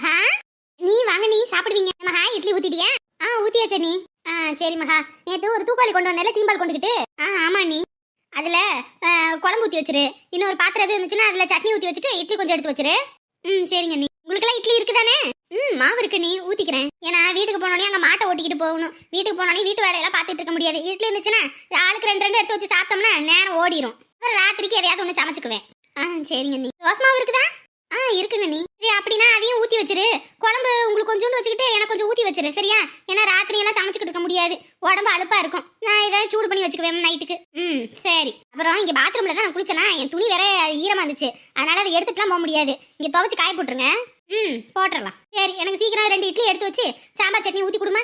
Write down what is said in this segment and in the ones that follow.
மகா. நீ வாங்க நீ சாப்பிடுவீங்க. மகா இட்லி ஊத்திட்டியா? ஆ ஊத்தியாச்சா நீ ஆ சரி மகா. நேற்று ஒரு தூக்காளி கொண்டு வந்தால சீம்பால் கொண்டுக்கிட்டு ஆ ஆமா நீ அதில் குழம்பு ஊற்றி வச்சிரு. இன்னொரு பாத்திரம் எது இருந்துச்சுன்னா அதில் சட்னி ஊற்றி வச்சுட்டு இட்லி கொஞ்சம் எடுத்து வச்சிரு. ம் சரிங்க நீ உங்களுக்கெல்லாம் இட்லி இருக்குதானே? ம் மாவு இருக்கு நீ ஊற்றிக்கிறேன் ஏன்னா வீட்டுக்கு போனோடனே அங்கே மாட்டை ஓட்டிக்கிட்டு போகணும். வீட்டுக்கு போனோடனே வீட்டு வேலையெல்லாம் பார்த்துட்டு இருக்க முடியாது. இட்லி இருந்துச்சுன்னா ஆளுக்கு ரெண்டு ரெண்டு எடுத்து வச்சு சாப்பிட்டோம்னா நேரம் ஓடிரும். அப்புறம் ராத்திரிக்கு எதையாவது ஒன்று சமைச்சுக்குவேன். ஆ சரிங்க நீ தோசை மாவு இருக்குதா? ஆ இருக்குங்க நீ. சரி அப்படின்னா அதையும் ஊத்தி வச்சிரு. குழம்பு உங்களுக்கு கொஞ்சோண்டு வச்சுக்கிட்டு எனக்கு கொஞ்சம் ஊத்தி வச்சிரு சரியா? ஏன்னா ராத்திரி எல்லாம் சமைச்சுக்கிட்டு இருக்க முடியாது. உடம்பு அழுப்பாக இருக்கும். நான் இதை சூடு பண்ணி வச்சுக்குவேன் நைட்டுக்கு. ம் சரி. அப்புறம் இங்க பாத்ரூம்ல தான் நான் குளிச்சேனா என் துணி வேற ஈரமா இருந்துச்சு. அதனால அதை எடுத்துட்டுலாம் போக முடியாது. இங்க துவைச்சு காய போட்டுருங்க. ம் போட்டுடலாம் சரி எனக்கு சீக்கிரம் ரெண்டு இட்லி எடுத்து வச்சு சாம்பார் சட்னி ஊத்தி கொடுமா.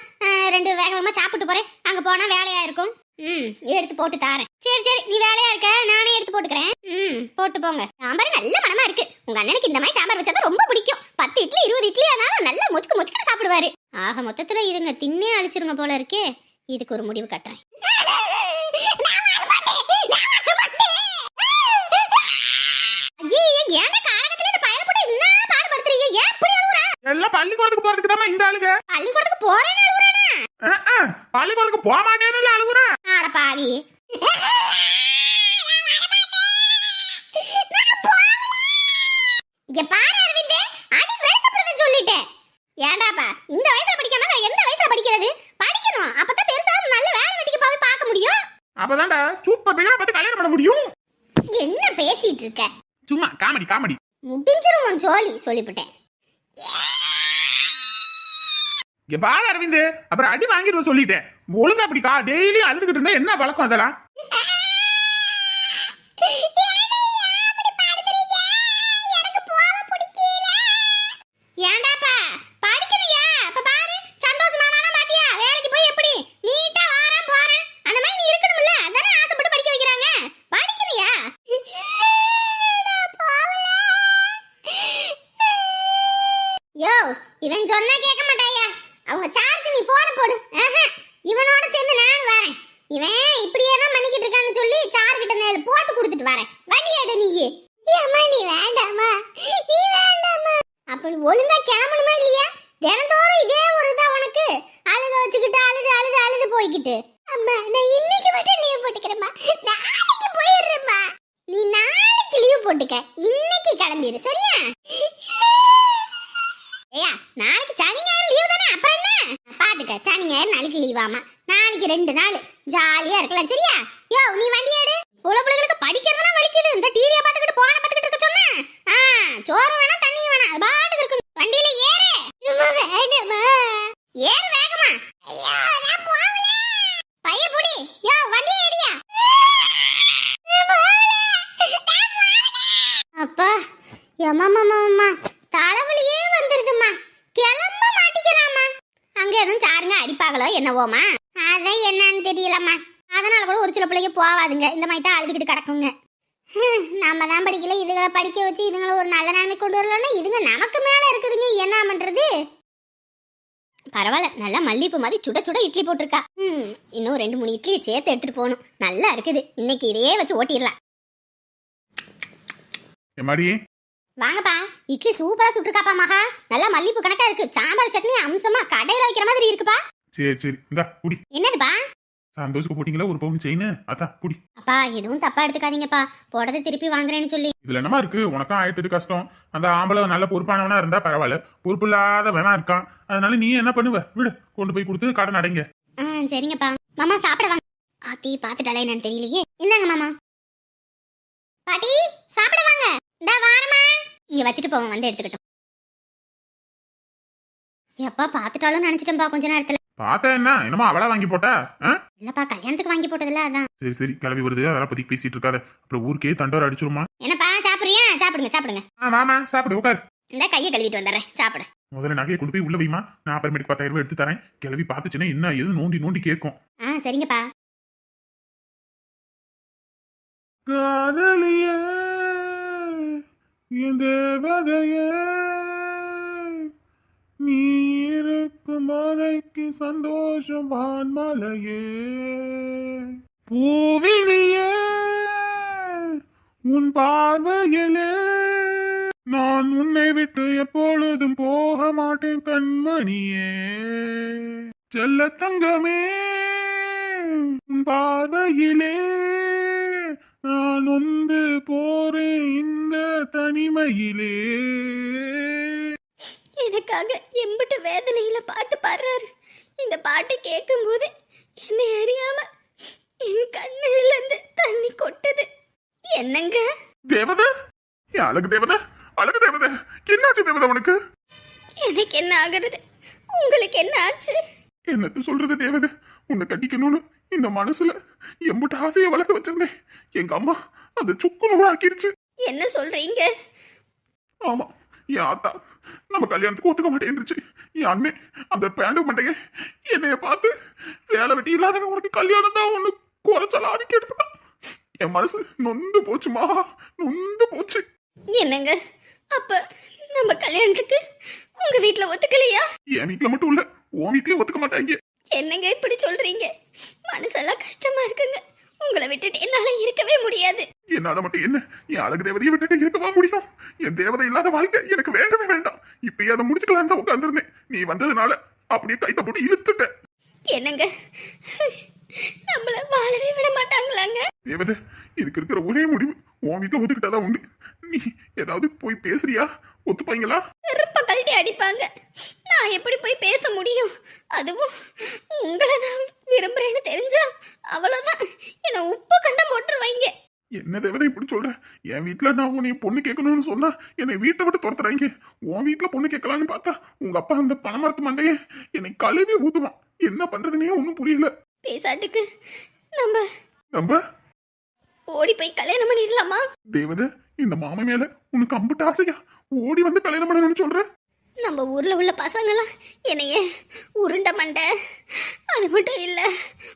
ரெண்டு வேக வேகமா சாப்பிட்டு போறேன். அங்க போனா வேலையா இருக்கும். ம் எடுத்து போட்டு தாரேன். சரி சரி நீ வேலையா இருக்க நானே எடுத்து போட்டுக்கிறேன் ம் போட்டு போங்க. சாம்பார் நல்ல மனமா இருக்கு. உங்க அண்ணனுக்கு இந்த மாதிரி சாம்பார் வச்சா ரொம்ப பிடிக்கும். பத்து இட்லி இருபது இட்லி ஆனாலும் நல்லா முச்சுக்கு முச்சுக்கு சாப்பிடுவாரு. ஆக மொத்தத்துல இதுங்க தின்னே அழிச்சிருங்க போல இருக்கே. இதுக்கு ஒரு முடிவு கட்டுறேன். ஏன்டா காலகட்டத்துல போட்டு என்ன பாடுபடுத்துறீங்க? ஏன் அழுவுறா? எல்லாம் பள்ளிக்கூடத்துக்கு போறதுக்கு தான் இந்த ஆளுங்க பள்ளிக்கூடத்துக்கு போறேன்னு அஹ், பள்ளிக்கூடத்துக்கு போக மாட்டேன்னு அழுகுறேன் அட பாவி. இங்க பாரு அரவிந்து, அடி வேண்டப்படுறத சொல்லிட்டேன். ஏன்டாப்பா, இந்த வயசுல படிக்காம நான் எந்த வயசுல படிக்கிறது? படிக்கணும். அப்பதான் பெருசா நல்ல வேலை வெட்டிக்கு போய் பார்க்க முடியும். அப்பதான்டா சூப்பர் பிகரை பார்த்து கல்யாணம் பண்ண முடியும் என்ன பேசிட்டு இருக்க சும்மா காமெடி காமெடி முடிஞ்சிரும் உன் ஜோலி சொல்லிவிட்டேன் இங்க பாரு அரவிந்த் அப்புறம் அடி வாங்கிடுவ சொல்லிட்டேன் ஒழுங்கா அப்படி டெய்லி அழுதுகிட்டு இருந்தா என்ன பழக்கம் அதெல்லாம் ஏன்டாப்பா படிக்கலையா அப்ப பாரு சந்தோஷமா தானே பாத்தியா வேலைக்கு போய் எப்படி நீட்டா வாரேன் போறேன் அந்த மாதிரி நீ இருக்கணும்ல அதானே ஆசைப்பட்டு படிக்க வைக்கிறாங்க படிக்கலையா யோ இவன் சொன்னா கேட்க மாட்டாயா அவங்க சாருக்கு நீ போன போடு ஆஹா, இவனோட சேர்ந்து நான் வரேன் இவன் இப்படியே தான் பண்ணிக்கிட்டு இருக்கான்னு சொல்லி சார் கிட்ட நேரில் போட்டு கொடுத்துட்டு வரேன் வண்டி எடு நீ அம்மா நீ வேண்டாமா நீ வேண்டாமா அப்படி ஒழுங்கா கிளம்பணுமா இல்லையா தினந்தோறும் இதே ஒரு இதா உனக்கு அழுத வச்சுக்கிட்டு அழுது அழுது அழுது போய்கிட்டு அம்மா நான் இன்னைக்கு மட்டும் லீவ் போட்டுக்கிறேம்மா நாளைக்கு போயிடுறேம்மா நீ நாளைக்கு லீவ் போட்டுக்க இன்னைக்கு கிளம்பிடு சரியா ஏயா நாளைக்கு சனி ஞாயிறு லீவ் தானே? அப்புறம் என்ன? பாத்துக்க சனி ஞாயிறு நாளைக்கு லீவாமா நாளைக்கு ரெண்டு நாள். ஜாலியா இருக்கலாம் சரியா? யோ நீ வண்டி எடு. உள்ள பிள்ளைகளுக்கு படிக்கிறதுலாம் வலிக்குது இந்த டிவியை பார்த்துக்கிட்டு போன பார்த்துக்கிட்டு இருக்க சொன்னேன் ஆ சோறு வேணாம் தண்ணி வேணாம் அது பாட்டுக்கு இருக்கு வண்டியில ஏறு வேணுமா ஏறு வேகமா ஐயோ நான் போகல பைய புடி யோ வண்டி ஏடியா அப்பா எம்மாம்மாம்மா தலைவலியே வந்துருதும்மா கிளம்ப மாட்டேங்கிறாம்மா அங்க எதுவும் சாருங்க அடிப்பாங்களோ என்னவோமா அதான் என்னன்னு தெரியலம்மா அதனால கூட ஒரு சில பிள்ளைங்க போவாதுங்க இந்த மாதிரி தான் அழுதுகிட்டு கிடக்குங்க ஹம், நம்ம தான் படிக்கல இதுகளை படிக்க வச்சு இதுங்களை ஒரு நல்ல நிலைமை கொண்டு வரலன்னா இதுங்க நமக்கு மேல இருக்குதுங்க என்ன பண்றது பரவாயில்ல நல்லா மல்லிப்பூ மாதிரி சுட சுட இட்லி போட்டிருக்கா. ம் இன்னும் ரெண்டு மூணு இட்லி சேர்த்து எடுத்துட்டு போகணும். நல்லா இருக்குது. இன்னைக்கு இதையே வச்சு ஓட்டிடலாம். வாங்கப்பா. இட்லி சூப்பரா சுட்டுருக்காப்பா மகா. நல்லா மல்லிப்பூ கணக்கா இருக்கு. சாம்பார் சட்னி அம்சமா கடையில வைக்கிற மாதிரி இருக்குப்பா. சரி சரி. என்னதுப்பா? சந்தோஷக்கு போட்டீங்களா? ஒரு பவுன் செயின் அதான் குடி. அப்பா எதுவும் தப்பா எடுத்துக்காதீங்கப்பா போடதை திருப்பி வாங்குறேன்னு சொல்லி. இதுல என்னமா இருக்கு? உனக்கும் ஆயிரத்தெட்டு கஷ்டம். அந்த ஆம்பளை நல்ல பொறுப்பானவனா இருந்தா பரவாயில்ல. பொறுப்பு இல்லாத வேணா இருக்கான். அதனால நீ என்ன பண்ணுவ? விடு கொண்டு போய் கொடுத்து கடன் அடைங்க. ஆ சரிங்கப்பா. மாமா சாப்பிட வாங்க. ஆத்தி பாத்துட்டாலே என்னன்னு தெரியலையே. இந்தாங்க மாமா. பாட்டி சாப்பிட வாங்க. இந்தா வாரமா இங்க வச்சுட்டு போவோம் வந்து எடுத்துக்கிட்டோம். எப்பா பாத்துட்டாலும் நினைச்சிட்டேன்பா கொஞ்ச நேரத்துல. பார்த்தா என்ன? என்னமோ அவளா வாங்கி போட்டா? இல்லப்பா கல்யாணத்துக்கு வாங்கி போட்டதுல அதான். சரி சரி கிளம்பி வருது. அதெல்லாம் பத்தி பேசிட்டு இருக்காத. அப்புறம் ஊருக்கே தண்டோர் அடிச்சிருமா? என்னப்பா சாப்பிடுறியா? சாப்பிடுங்க சாப்பிடுங்க. ஆ வாமா சாப்பிடு உட்கார் இந்த கையை கழுவிட்டு வந்துடுறேன். சாப்பிட. முதல்ல நகையை கொண்டு போய் உள்ள வைமா. நான் அப்புறமேட்டுக்கு பத்தாயிரம் ரூபாய் எடுத்து தரேன். கிளவி பார்த்துச்சுன்னா என்ன எது நோண்டி நோண்டி கேட்கும். ஆ சரிங்கப்பா. காதலியே என் தேவதையே நீ இருக்கும் சந்தோஷம் வான்மலையே பூவிழியே உன் பார்வையிலே. நான் உன்னை விட்டு எப்பொழுதும் போக மாட்டேன் கண்மணியே. செல்ல தங்கமே உன் பார்வையிலே. நான் வந்து போறேன் இந்த தனிமையிலே. எனக்காக எம்பிட்டு வேதனையில பாட்டு பாடுறாரு. இந்த பாட்டு கேட்கும்போது என்னை அறியாம என் கண்ணுல இருந்து தண்ணி கொட்டுது. என்னங்க? தேவத? ஏன் அழகு தேவத? அழகு தேவத? என்னாச்சு தேவத உனக்கு? எனக்கு என்ன ஆகுறது? உங்களுக்கு என்ன ஆச்சு? என்னத்த சொல்றது தேவத? உன்னை கட்டிக்கணும்னு இந்த மனசுல எம்புட்டு ஆசையை வளர்த்து வச்சிருந்தேன். எங்க அம்மா அதை சுக்கு நூறாக்கிருச்சு என்ன சொல்றீங்க? ஆமா என் ஆத்தா நம்ம கல்யாணத்துக்கு ஒத்துக்க மாட்டேன்ருச்சு என் அண்ணன் அந்த பேண்டு மண்டைய என்னைய பார்த்து வேலை வெட்டி இல்லாதவன் உனக்கு கல்யாணம் தான் ஒண்ணு குறைச்சலா அடிக்க எடுத்துட்டான் என் மனசு நொந்து போச்சுமா நொந்து போச்சு. என்னங்க? அப்ப நம்ம கல்யாணத்துக்கு உங்க வீட்ல ஒத்துக்கலையா? என் வீட்டுல மட்டும் இல்ல உன் வீட்லயும் ஒத்துக்க மாட்டாங்க. என்னங்க இப்படி சொல்றீங்க? மனசெல்லாம் கஷ்டமா இருக்குங்க. உங்களை விட்டுட்டு என்னால இருக்கவே முடியாது. என்னால மட்டும் என்ன? என் அழகு தேவதையை விட்டுட்டு இருக்கவா முடியும்? என் தேவதை இல்லாத வாழ்க்கை எனக்கு வேண்டவே வேண்டாம். இப்பயே அதை முடிச்சுக்கலான்னு தான் உட்காந்துருந்தேன் நீ வந்ததுனால அப்படியே கைத்த போட்டு இழுத்துட்ட என்னங்க? நம்மள வாழவே விட மாட்டாங்களாங்க? தேவதை இதுக்கு இருக்கிற ஒரே முடிவு. உன் வீட்டுல ஒத்துக்கிட்டாதான் உண்டு. நீ ஏதாவது போய் பேசுறியா? ஒத்துப்பாங்களா? செருப்ப கழட்டி அடிப்பாங்க. நான் எப்படி போய் பேச முடியும்? அதுவும் உங்களை நான் விரும்புறேன்னு தெரிஞ்சா அவ்வளவுதான். என்னை உப்பு கண்டம் போட்டுருவாங்க. என்ன தேவதை இப்படி சொல்ற? என் வீட்டுல நான் உன்னை பொண்ணு கேட்கணும்னு சொன்னா என்னை வீட்டை விட்டு துரத்துறாங்க. உன் வீட்டுல பொண்ணு கேட்கலான்னு பார்த்தா உங்க அப்பா அந்த பணமரத்து மண்டையே என்னை கழுவி ஊத்துவான். என்ன பண்றதுனே ஒன்றும் புரியல. பேசாட்டுக்கு நம்ம நம்ம? ஓடி போய் கல்யாணம் பண்ணிடலாமா? தேவதை இந்த மாமா மேல உனக்கு அம்புட்டு ஆசையா? ஓடி வந்து கல்யாணம் பண்ணணும்னு சொல்ற? நம்ம ஊர்ல உள்ள பசங்களாம் என்னைய உருண்டை மண்டை அது மட்டும் இல்ல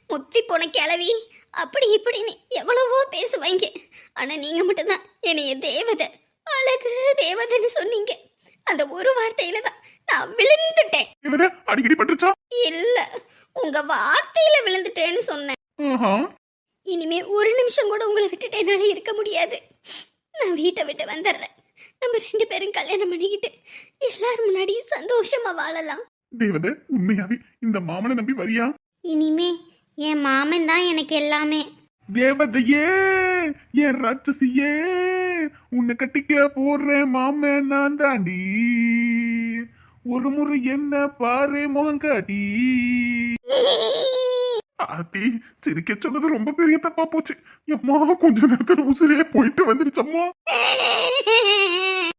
முத்தி போன கிளவி அப்படி இப்படின்னு எவ்வளவோ பேசுவாங்க ஆனா நீங்க மட்டும்தான் என்னைய தேவதை அழகு தேவதைன்னு சொன்னீங்க. அந்த ஒரு வார்த்தையில தான் நான் விழுந்துட்டேன். அடிக்கடி பட்டுருச்சா? இல்ல உங்க வார்த்தையில விழுந்துட்டேன்னு சொன்னேன். இனிமே ஒரு நிமிஷம் கூட உங்களை விட்டுட்டு என்னால இருக்க முடியாது. நான் வீட்டை விட்டு வந்துடுறேன். நம்ம ரெண்டு பேரும் கல்யாணம் பண்ணிக்கிட்டு எல்லாரும் முன்னாடியும் சந்தோஷமா வாழலாம். தேவதை உண்மையாவே இந்த மாமனை நம்பி வரியா? இனிமே என் மாமன் தான் எனக்கு எல்லாமே. தேவதையே என் ராட்சசியே உன்னை கட்டிக்க போறேன் மாமன் நான் தாண்டி. ஒரு முறை என்ன பாரு முகம் காட்டி. ஆத்தி சிரிக்க சொன்னது ரொம்ப பெரிய தப்பா போச்சு. அம்மா கொஞ்ச நேரத்துல உசிரே போயிட்டு வந்துருச்சம்மா.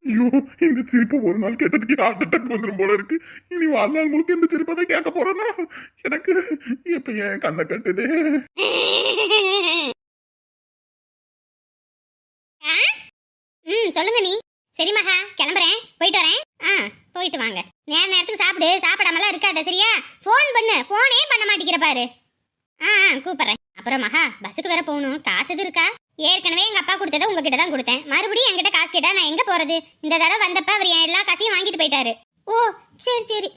ஐயோ இந்த சிரிப்பு ஒரு நாள் கேட்டதுக்கு ஹார்ட் அட்டாக் வந்துடும் போல இருக்கு. இனி வாழ்நாள் முழுக்க இந்த சிரிப்பை தான் கேட்க போறேன்னா எனக்கு இப்ப ஏன் கண்ணை கட்டுதே. ம் சொல்லுங்க நீ. சரி மகா கிளம்புறேன். போயிட்டு வரேன். ஆ போயிட்டு வாங்க. நேர நேரத்துக்கு சாப்பிடு. சாப்பிடாமலாம் இருக்காத சரியா? ஃபோன் பண்ணு. ஃபோனே பண்ண மாட்டேங்கிற பாரு. ஆ கூப்பிடுறேன். அப்புறம் மகா பஸ்ஸுக்கு வேற போகணும். காசு எதுவும் இருக்கா? ஏற்கனவே எங்க அப்பா கொடுத்ததை உங்ககிட்ட தான் கொடுத்தேன். மறுபடியும் என்கிட்ட காசு கேட்டா நான் எங்க போறது? இந்த தடவை வந்தப்ப அவர் என் எல்லா காசையும் வாங்கிட்டு போயிட்டாரு. ஓ சரி சரி.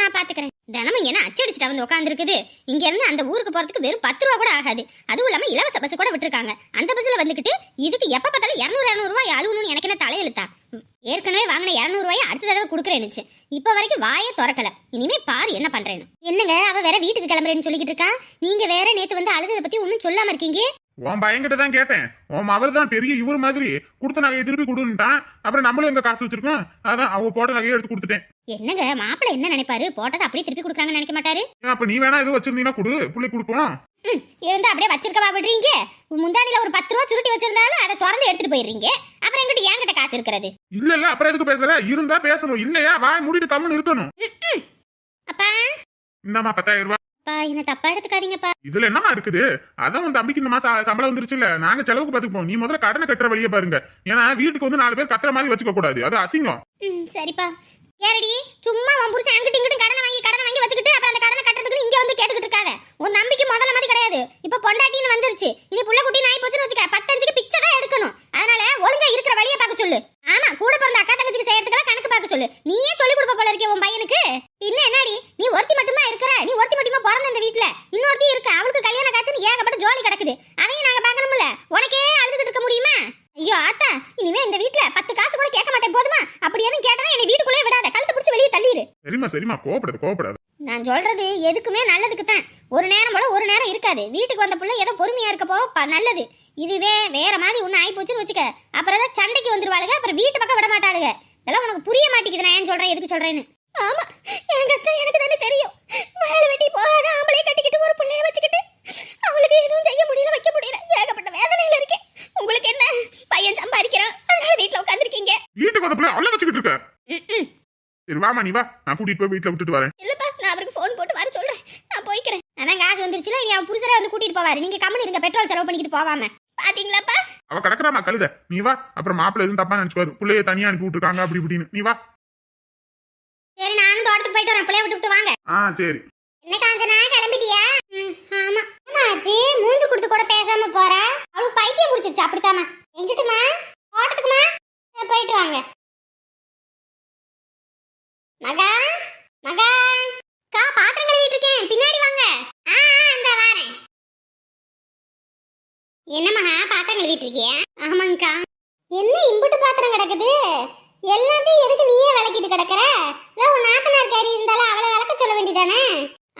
நான் பாத்துக்கிறேன். தினமும் இங்க என்ன அச்சடிச்சுட்டு வந்து உட்காந்துருக்குது இங்க இருந்து அந்த ஊருக்கு போறதுக்கு வெறும் பத்து ரூபா கூட ஆகாது. அதுவும் இல்லாம இலவச பஸ் கூட விட்டுருக்காங்க. அந்த பஸ்ல வந்துகிட்டு இதுக்கு எப்ப பார்த்தாலும் இரநூறு இரநூறுவா அழுகணும்னு எனக்கு என்ன தலையெழுத்தா? ஏற்கனவே வாங்கின இரநூறுவாயை அடுத்த தடவை கொடுக்குறேன்னுச்சு. இப்போ வரைக்கும் வாயே திறக்கல. இனிமே பாரு என்ன பண்றேன்னு. என்னங்க? அவ வேற வீட்டுக்கு கிளம்புறேன்னு சொல்லிக்கிட்டு இருக்கா? நீங்க வேற நேத்து வந்து அழுததை பத்தி ஒன்றும் சொல்லாம இருக்கீங்க? உன் பையன்கிட்ட தான் கேட்டேன். உன் அவர் தான் பெரிய இவர் மாதிரி கொடுத்த நகையை திருப்பி கொடுன்ட்டான். அப்புறம் நம்மளும் எங்க காசு வச்சிருக்கோம். அதான் அவங்க போட்ட நகையை எடுத்து கொடுத்துட்டேன். என்னங்க மாப்பிள்ளை என்ன நினைப்பாரு? போட்டதை அப்படியே திருப்பி கொடுக்குறாங்கன்னு நினைக்க மாட்டாரு? அப்ப நீ வேணா எதுவும் வச்சிருந்தீங்கன்னா கொடு. புள்ளி கொடுப்போம். இருந்தா அப்படியே வச்சிருக்கவா விடுறீங்க? முந்தானில ஒரு பத்து ரூபா சுருட்டி வச்சிருந்தாலும் அதை திறந்து எடுத்துட்டு போயிடுறீங்க. அப்புறம் என்கிட்ட என்கிட்ட காசு இருக்கிறது? இல்ல இல்ல அப்புறம் எதுக்கு பேசுற? இருந்தா பேசணும். இல்லையா? வாய் மூடிட்டு கம்முன்னு இருக்கணும். அப்பா? இந்தாம்மா பத்தாயிரம் ரூபாய் அப்பா என்ன தப்பா எடுத்துக்காதீங்கப்பா. இதுல என்னமா இருக்குது? அதான் உன் தம்பிக்கு இந்த மாசம் சம்பளம் வந்துருச்சுல்ல. நாங்க செலவுக்கு பாத்துப்போம் நீ முதல்ல கடனை கட்டுற வழியை பாருங்க. ஏன்னா வீட்டுக்கு வந்து நாலு பேர் கத்துற மாதிரி வச்சுக்க கூடாது. அது அசிங்கம். ம் சரிப்பா. ஏறடி சும்மா உன் புருஷன் அங்கிட்டு இங்கிட்டு கடனை வாங்கி கடனை வாங்கி வச்சுக்கிட்டு அப்புறம் அந்த கடனை இங்க வந்து கேட்டுக்கிட்டு இருக்காத. உன் நம்பிக்கை முதல்ல மாதிரி கிடையாது. இப்ப பொண்டாட்டின்னு வந்துருச்சு. இனி புள்ள குட்டி நாய் போச்சுன்னு வச்சுக்க பத்தஞ்சுக்கு பிச்சை தான் எடுக்கணும். அதனால ஒழுங்கா இருக்கிற வழியை பார்க்க சொல்லு. ஆமா கூட பிறந்த அக்கா தங்கச்சிக்கு செய்யறதுக்கெல்லாம் கணக்கு பார்க்க சொல்லு. நீயே சொல்லி கொடுப்ப போல இருக்கே உன் பையனுக்கு. பின்ன என்னடி? நீ ஒருத்தி மட்டுமா இருக்கிற. நீ ஒருத்தி மட்டுமா பிறந்த இந்த வீட்ல? இன்னொருத்தி இருக்கு. அவளுக்கு கல்யாணம் காய்ச்சுன்னு ஏகப்பட்ட ஜோலி கிடக்குது. அதையும் நாங்க பார்க்கணும்ல. உனக்கே அழுதுகிட்டு இருக்க முடியுமா? ஐயோ ஆத்தா இனிமே இந்த வீட்ல பத்து காசு கூட கேட்க மாட்டேன். போதுமா? புரியுது சரிம்மா சரிம்மா. கோவப்படாது கோவப்படாது. நான் சொல்றது எதுக்குமே நல்லதுக்கு தான் ஒரு நேரம் போல ஒரு நேரம் இருக்காது. வீட்டுக்கு வந்த புள்ள ஏதோ பொறுமையா இருக்கப்போ ப- நல்லது. இதுவே வேற மாதிரி ஒண்ணு ஆகி போச்சுன்னு வச்சுக்க. அப்புறம் ஏதாவது சண்டைக்கு வந்துருவாளுங்க அப்புறம் வீட்டு பக்கம் விட மாட்டாளுங்க இதெல்லாம் உனக்கு புரிய மாட்டேங்குது. நான் ஏன் சொல்றேன்? எதுக்கு சொல்றேன்னு? ஆமா. என் கஷ்டம் எனக்கு தானே தெரியும். வேலை வெட்டி போகாத ஆம்பளை கட்டிக்கிட்டு ஒரு பிள்ளைய வச்சுக்கிட்டு அவளுக்கு எதுவும் செய்ய முடியல வைக்க முடியல. ஏகப்பட்ட வேதனையில இருக்கேன். உங்களுக்கு என்ன? பையன் சம்பாதிக்கிறான். அதனால வீட்டுல உட்காந்துருக்கீங்க வீட்டுக்கு வந்த பிள்ளை அள்ள வச்சுக்கிட்டு இருக்க. சரி வாமா நீ வா. நான் கூட்டிட்டு போய் வீட்டுல விட்டுட்டு வரேன். இல்லப்பா நான் அவருக்கு ஃபோன் போட்டு வர சொல்றேன். நான் போய்க்கிறேன். அதான் காசு வந்துருச்சுல இனி அவன் புருஷரே வந்து கூட்டிட்டு போவாரு. நீங்க கம்மி இருங்க பெட்ரோல் செலவு பண்ணிக்கிட்டு போவாம பாத்தீங்களாப்பா? அவ கிடக்குறாமா கழுத. நீ வா. அப்புறம் மாப்பிள்ளை எதுவும் தப்பா நினைச்சுக்காரு பிள்ளைய தனியா அனுப்பி விட்டுருக்காங்க அப்படி இப்படின்னு. நீ வா. சரி நானும் தோட்டத்துக்கு போயிட்டு வரேன். பிள்ளைய விட்டு விட்டு வாங்க. ஆ சரி. என்ன காஞ்சனா? கிளம்பிட்டியா? ஆமா. ஆமாச்சி மூஞ்சி கொடுத்து கூட பேசாம போறா? அவளுக்கு பைத்தியம் பிடிச்சிருச்சு அப்படித்தாமா எங்கிட்டுமா தோட்டத்துக்குமா சரி, போயிட்டு வாங்க மகா மகா கா பாத்திரம் கழுவிட்டு இருக்கேன் பின்னாடி வாங்க ஆ ஆ, இந்த வாரேன் என்ன மகா பாத்திரம் கழுவிட்டு இருக்கியா ஆமாங்கக்கா என்ன இம்புட்டு பாத்திரம் கிடக்குது? எல்லாத்தையும் எதுக்கு நீயே விளக்கிட்டு கிடக்குற? ஏதோ உன் நாத்தனார் காரி இருந்தாலும் அவளை விளக்க சொல்ல வேண்டியதானே?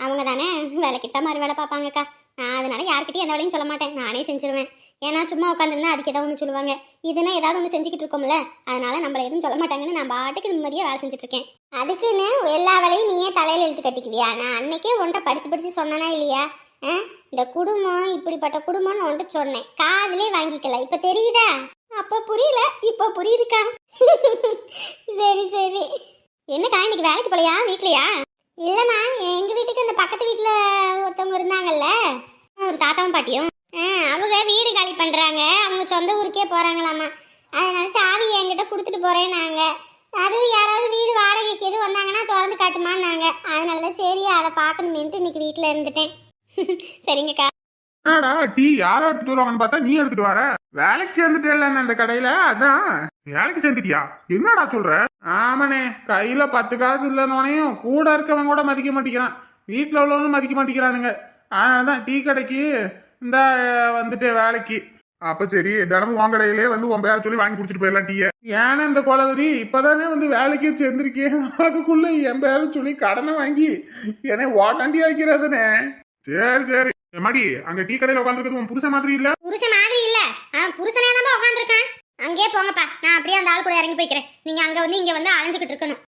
அவங்க தானே விளக்கிட்ட மாதிரி வேலை பார்ப்பாங்கக்கா. நான் அதனால யார்கிட்டயும் எந்த வேலையும் சொல்ல மாட்டேன். நானே செஞ்சிருவேன். ஏன்னா சும்மா உட்காந்துருந்தா அதுக்கு ஏதாவது ஒன்று சொல்லுவாங்க. இதுனா ஏதாவது ஒன்று செஞ்சுக்கிட்டு இருக்கோம்ல. அதனால நம்மள எதுவும் சொல்ல மாட்டாங்கன்னு நான் பாட்டுக்கு நிம்மதியாக வேலை செஞ்சுட்டு இருக்கேன். அதுக்குன்னு எல்லா வேலையும் நீயே தலையில எழுத்து கட்டிக்குவியா? நான் அன்னைக்கே உன்ட்ட படிச்சு படிச்சு சொன்னனா இல்லையா? இந்த குடும்பம் இப்படிப்பட்ட குடும்பம்னு உன்ட்ட சொன்னேன். காதலே வாங்கிக்கல. இப்ப தெரியுதா? அப்ப புரியல. இப்ப புரியுதுக்கா. சரி சரி. என்னக்கா இன்னைக்கு வேலைக்கு போலையா? வீட்லயா? இல்லம்மா எங்க வீட்டுக்கு இந்த பக்கத்து வீட்டில் ஒருத்தவங்க இருந்தாங்கல்ல. ஒரு தாத்தாவும் பாட்டியும். ஆ, அவங்க வீடு காலி பண்றாங்க. அவங்க சொந்த ஊருக்கே போறாங்களாமா அதனால சாவி என்கிட்ட கொடுத்துட்டு போறேன்னாங்க அதுவும் யாராவது வீடு வாடகைக்கு எதுவும் வந்தாங்கன்னா திறந்து காட்டுமான்னாங்க. அதனால தான் சரி அதை பார்க்கணுமேன்ட்டு இன்னைக்கு வீட்டில் இருந்துட்டேன். சரிங்கக்கா. என்னடா டீ யாரோ எடுத்துட்டு வருவாங்கன்னு பார்த்தா நீ எடுத்துட்டு வர. வேலைக்கு சேர்ந்துட்டேல அந்த கடையில? அதான். வேலைக்கு சேர்ந்துட்டியா? என்னடா சொல்ற? ஆமாண்ணே கையில பத்து காசு இல்லைன்னோனையும் கூட இருக்கவன் கூட மதிக்க மாட்டேங்கிறான். வீட்டில் உள்ளவனும் மதிக்க மாட்டேங்கிறானுங்க. அதனால தான் டீ கடைக்கு இந்த வந்துட்டு வேலைக்கு. அப்ப சரி தினமும் உன் கடையிலே வந்து உன் பேர சொல்லி வாங்கி குடிச்சிட்டு போயிடலாம் டீய. ஏன்னா இந்த கொலவரி இப்பதானே வந்து வேலைக்கு சேர்ந்திருக்கேன். அதுக்குள்ள என் பேர சொல்லி கடனை வாங்கி என்னை ஓட்டாண்டி ஆக்கிறதுனே சரி சரி. மடி அங்க டீ கடையில உட்காந்துருக்கிறது உன் புருஷன் மாதிரி இல்ல? புருஷன் மாதிரி இல்ல. அவன் புருஷனே தான் உட்காந்துருக்கான் அங்கேயே போங்கப்பா. நான் அப்படியே அந்த ஆள் கூட இறங்கி போய்க்கிறேன். நீங்க அங்க வந்து இங்க வந்து அலைஞ்சுக்கிட்டு இருக்கணும்.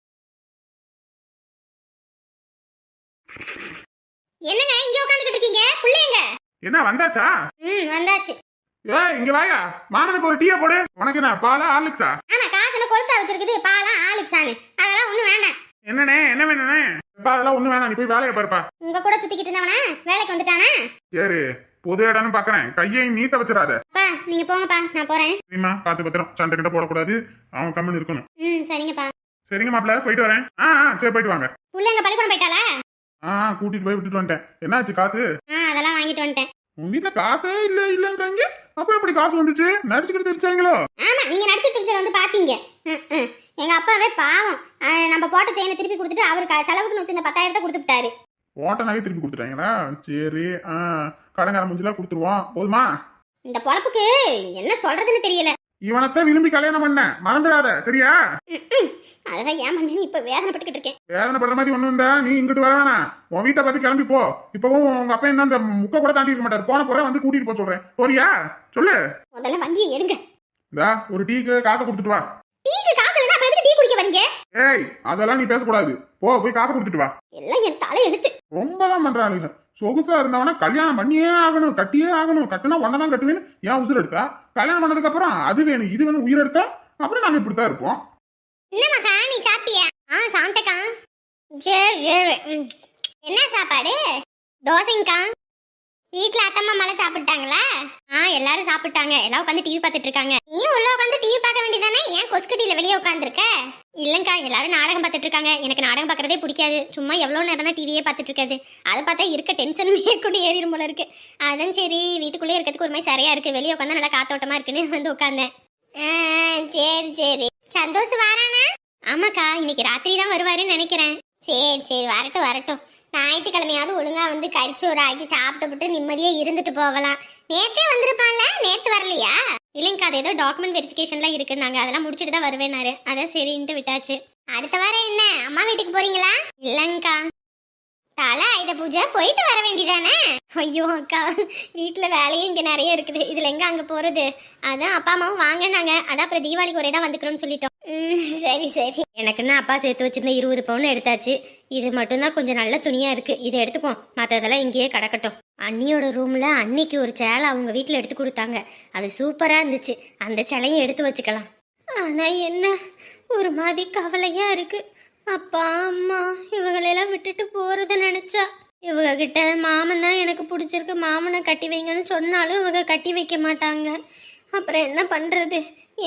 என்னங்க இங்க உட்காந்துக்கிட்டு இருக்கீங்க? பிள்ளைங்க என்ன வந்தாச்சா? ம் வந்தாச்சு. ஏ இங்க வாயா. மாமனுக்கு ஒரு டீயா போடு. உனக்கு என்ன பாலா ஆர்லிக்ஸா? ஆமா காசுல கொளுத்தா வச்சிருக்குது? பாலா ஆலிக்ஸானு அதெல்லாம் ஒண்ணும் வேண்டாம். என்னண்ணே என்ன வேணுண்ணே இப்ப அதெல்லாம் ஒண்ணு வேணாம் நீ போய் வேலையை பாருப்பா. உங்க கூட சுத்திக்கிட்டு இருந்தவனா? வேலைக்கு வந்துட்டானா? சரி பொது இடம்னு பாக்குறேன். கையை நீட்ட வச்சிடாத. அப்பா நீங்க போங்கப்பா நான் போறேன். சரிம்மா பார்த்து பத்திரம். சண்டை கிட்ட போடக்கூடாது. அவன் கம்மன் இருக்கணும். ம் சரிங்கப்பா. சரிங்க மாப்பிள்ள போயிட்டு வரேன். ஆ ஆ, சரி போயிட்டு வாங்க. பிள்ளைங்க பள்ளிக்கூடம் போயிட்டாளா? ஆ கூட்டிட்டு போய் விட்டுட்டு வந்துட்டேன். என்னாச்சு காசு? ஆ அதெல்லாம் வாங்கிட்டு வந்துட்டேன். உங்க வீட்டுல காசே இல்ல இல்லன்றாங்க? அப்புறம் எப்படி காசு வந்துச்சு? நடிச்சுக்கிட்டு தெரிச்சாங்களோ? ஆமா நீங்க நடிச்சு தெரிஞ்ச வந்து பாத்தீங்க. எங்க அப்பாவே பாவம். நம்ம போட்ட செயினை திருப்பி கொடுத்துட்டு அவருக்கு செலவுக்குன்னு வச்சிருந்த பத்தாயிரத்தை கொடுத்து விட்டாரு ஓட்ட நகை திருப்பி கொடுத்துட்டாங்களா? சரி கடங்கார முடிஞ்சலாம் கொடுத்துருவோம். போதுமா? இந்த பொழப்புக்கு என்ன சொல்றதுன்னு தெரியல. இவனத்தான் விரும்பி கல்யாணம் பண்ணேன் மறந்துடாத சரியா. அதான் ஏன் பண்ணேன்னு இப்ப வேதனைப்பட்டுக்கிட்டு இருக்கேன்? வேதனை படுற மாதிரி ஒண்ணு இருந்தா நீ இங்கிட்டு வர வேணாம். உன் வீட்டை பார்த்து கிளம்பி போ. இப்பவும் உங்க அப்பா என்ன அந்த முக்க கூட தாண்டி இருக்க மாட்டார். போன போற வந்து கூட்டிட்டு போக சொல்றேன். போறியா? சொல்லு. முதல்ல வண்டியை எடுங்க. இந்தா ஒரு டீக்கு காசை கொடுத்துட்டு வா. டீக்கு காசு இல்லைன்னா அப்புறம் எதுக்கு டீ குடிக்க வரீங்க ஏய் அதெல்லாம் நீ பேசக்கூடாது. போ போய் காசை கொடுத்துட்டு வா. எல்லாம் என் தலை எடுத்து. ரொம்ப தான் பண்றாளுங்க சொகுசா இருந்தவனா கல்யாணம் பண்ணியே ஆகணும் கட்டியே ஆகணும். கட்டினா ஒன்னதான் கட்டுவேன்னு ஏன் உசுர் எடுத்தா? கல்யாணம் பண்ணதுக்கு அப்புறம் அது வேணும் இது வேணும் உயிர் எடுத்தா? அப்புறம் நாங்க இப்படித்தான் இருப்போம். என்னம்மாக்கா நீ சாப்பிட்டியா? ஆ சாப்பிட்டக்கா சரி சரி. ம். என்ன சாப்பாடு? தோசைங்கக்கா. வீட்ல அத்தம்மா மலை சாப்பிட்டாங்களா? ஆ எல்லாரும் சாப்பிட்டாங்க. எல்லாம் உட்காந்து டிவி பார்த்துட்டு இருக்காங்க நீ உள்ள உட்காந்து டிவி பார்க்க வேண்டியதானே? ஏன் கொஸ்கட்டியில வெளியே உட்காந்துருக்க? இல்லைங்கக்கா எல்லாரும் நாடகம் பார்த்துட்டு இருக்காங்க எனக்கு நாடகம் பார்க்கறதே பிடிக்காது. சும்மா எவ்வளோ நேரம் தான் டிவியே பார்த்துட்டு இருக்காது அதை பார்த்தா இருக்க டென்ஷனுமே கூட ஏறிடும் போல இருக்கு. அதான் சரி வீட்டுக்குள்ளே இருக்கிறதுக்கு ஒரு மாதிரி சரியா இருக்கு. வெளியே உட்காந்தா நல்லா காத்தோட்டமா இருக்குன்னு வந்து உட்காந்தேன். சரி சரி. சந்தோஷ் வாரானா? ஆமாக்கா இன்னைக்கு ராத்திரி தான் வருவாருன்னு நினைக்கிறேன். சரி சரி வரட்டும் வரட்டும். ஞாயிற்றுக்கிழமையாவது ஒழுங்கா வந்து கறிச்சோறு ஆக்கி சாப்பிட்டுவிட்டு நிம்மதியா இருந்துட்டு போகலாம். நேத்தே வந்திருப்பான்ல? நேத்து வரலையா? இல்லைங்கக்கா அது ஏதோ டாக்குமெண்ட் வெரிஃபிகேஷன்லாம் இருக்குன்னாங்க அதெல்லாம் முடிச்சுட்டு தான் வருவேனாரு அதான் சரின்ட்டு விட்டாச்சு. அடுத்த வாரம் என்ன? அம்மா வீட்டுக்கு போறீங்களா? இல்லங்கக்கா. தலை ஆயுத பூஜை போயிட்டு வர வேண்டியதானே? ஐயோ அக்கா வீட்டில் வேலையும் இங்கே நிறைய இருக்குது. இதில் எங்கே அங்கே போகிறது அதான் அப்பா அம்மாவும் வாங்கினாங்க அதான் அப்புறம் தீபாவளிக்கு ஒரே தான் வந்துக்கிறோம்னு சொல்லிட்டோம். சரி சரி. எனக்குன்னு அப்பா சேர்த்து வச்சிருந்த இருபது பவுன் எடுத்தாச்சு. இது மட்டும்தான் கொஞ்சம் நல்ல துணியாக இருக்குது இதை எடுத்துப்போம். மற்றதெல்லாம் இங்கேயே கிடக்கட்டும். அண்ணியோட ரூமில் அன்னிக்கு ஒரு சேலை அவங்க வீட்டில் எடுத்து கொடுத்தாங்க. அது சூப்பராக இருந்துச்சு. அந்த சேலையும் எடுத்து வச்சுக்கலாம். ஆனால் என்ன? ஒரு மாதிரி கவலையாக இருக்கு. அப்பா அம்மா இவங்களெல்லாம் விட்டுட்டு போகிறத நினச்சா. இவங்க கிட்ட மாமன் தான் எனக்கு பிடிச்சிருக்கு. மாமனை கட்டி வைங்கன்னு சொன்னாலும் இவங்க கட்டி வைக்க மாட்டாங்க. அப்புறம் என்ன பண்ணுறது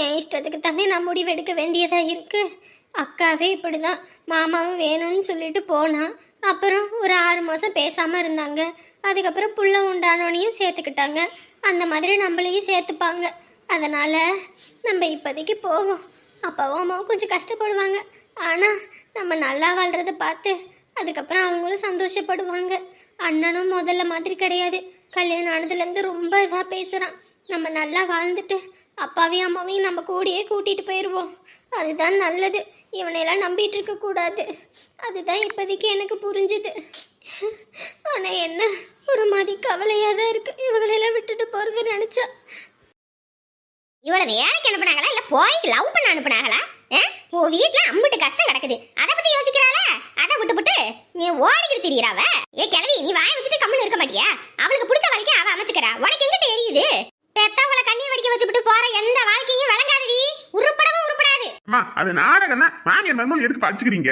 என் இஷ்டத்துக்கு தானே நான் முடிவெடுக்க வேண்டியதாக இருக்குது அக்காவே இப்படி தான் மாமாவும் வேணும்னு சொல்லிட்டு போனால் அப்புறம் ஒரு ஆறு மாதம் பேசாமல் இருந்தாங்க. அதுக்கப்புறம் புள்ள உண்டானோனையும் சேர்த்துக்கிட்டாங்க. அந்த மாதிரி நம்மளையும் சேர்த்துப்பாங்க. அதனால் நம்ம இப்போதைக்கு போவோம். அப்பாவும் அம்மாவும் கொஞ்சம் கஷ்டப்படுவாங்க. ஆனால் நம்ம நல்லா வாழ்கிறத பார்த்து அதுக்கப்புறம் அவங்களும் சந்தோஷப்படுவாங்க. அண்ணனும் முதல்ல மாதிரி கிடையாது. கல்யாணம் ஆனதுலேருந்து ரொம்ப இதாக பேசுகிறான் நம்ம நல்லா வாழ்ந்துட்டு அப்பாவையும் அம்மாவையும் நம்ம கூடயே கூட்டிகிட்டு போயிடுவோம் அதுதான் நல்லது. இவனையெல்லாம் நம்பிட்டு இருக்கக்கூடாது அதுதான் இப்போதைக்கு எனக்கு புரிஞ்சுது. ஆனால் என்ன? ஒரு மாதிரி கவலையாக தான் இருக்குது இவங்களெல்லாம் விட்டுட்டு போகிறத நினச்சா. இவ்வளவு வேலைக்கு அனுப்புனாங்களா? இல்லை போய் லவ் பண்ண அனுப்புனாங்களா? ஓ வீட்டில் அம்பிட்டு கஷ்டம் கிடக்குது. அதை பத்தி யோசிக்கிறாளா? அதை விட்டு விட்டு நீ ஓடிக்கிட்டு தெரியிறாவ ஏ கிழவி நீ வாய வச்சுட்டு கம்முன்னு இருக்க மாட்டியா? அவளுக்கு பிடிச்ச வாழ்க்கைய அவ அமைச்சுக்கிறா. உனக்கு எங்கிட்ட எரியுது? பெத்தவங்களை கண்ணீர் வடிக்க வச்சுட்டு போற எந்த வாழ்க்கையும் விளங்காதடி. உருப்படவும் உருப்படாது. அம்மா அது நாடகம் தான். மாமியார் மருமகள் எதுக்கு படிச்சுக்கிறீங்க?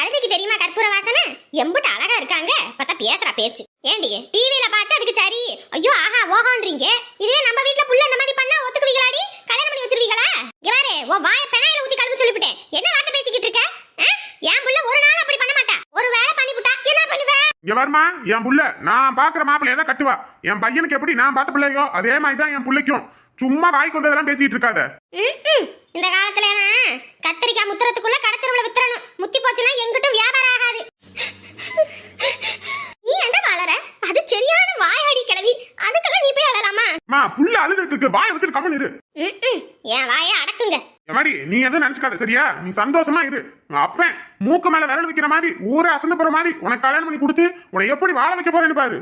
அழுதுக்கு தெரியுமா கற்பூர வாசனை? எம்புட்டு அழகா இருக்காங்க. பார்த்தா பேசுறா பேச்சு. ஏண்டி டிவில பார்த்து அதுக்கு சரி. ஐயோ ஆஹா ஓஹோன்றீங்க. இதுவே நம்ம வீட்ல புள்ள இந்த மாதிரி பண்ணா ஒத்துக்குவீங்களாடி? கல்யாணம் பண்ணி வச்சிருவீங்களா பாரு உன் வாய பெனாயில ஊத்தி கழுவு சொல்லிவிட்டேன். என்ன வார்த்தை பேசிக்கிட்டு இருக்க? என் புள்ள ஒரு நாள் அப்படி பண்ண மாட்டா. ஒரு வேலை பண்ணி விட்டா என்ன பண்ணுவ? இங்க வருமா என் புள்ள. நான் பாக்குற மாப்பிள்ளைய தான் கட்டுவா. என் பையனுக்கு எப்படி நான் பார்த்த பிள்ளையோ அதே மாதிரி தான் என் பிள்ளைக்கும். சும்மா வாய்க்கு வந்ததெல்லாம் பேசிட்டு இருக்காத. இந்த காலத்துல கத்திரிக்காய் முத்துறதுக்குள்ள கடத்தருவுல வித்துறணும். முத்தி போச்சுன்னா எங்கிட்டும் வியாபாரம் ஆகாது. நீ என்ன வாழற அது சரியான வாயாடி கிளவி அதுக்கெல்லாம் நீ போய் அழலாமா? புள்ள அழுதுட்டு இருக்கு. வாயை வச்சுட்டு கம்மன் இரு ம்ம். என் வாயை அடக்குங்க எவாடி நீ எதுவும் நினைச்சுக்காத சரியா? நீ சந்தோஷமா இரு. அப்பன் மூக்கு மேல விரல் வைக்கிற மாதிரி ஊரே அசந்து போற மாதிரி உனக்கு கல்யாணம் பண்ணி கொடுத்து உன்னை எப்படி வாழ வைக்க போறேன்னு பாரு.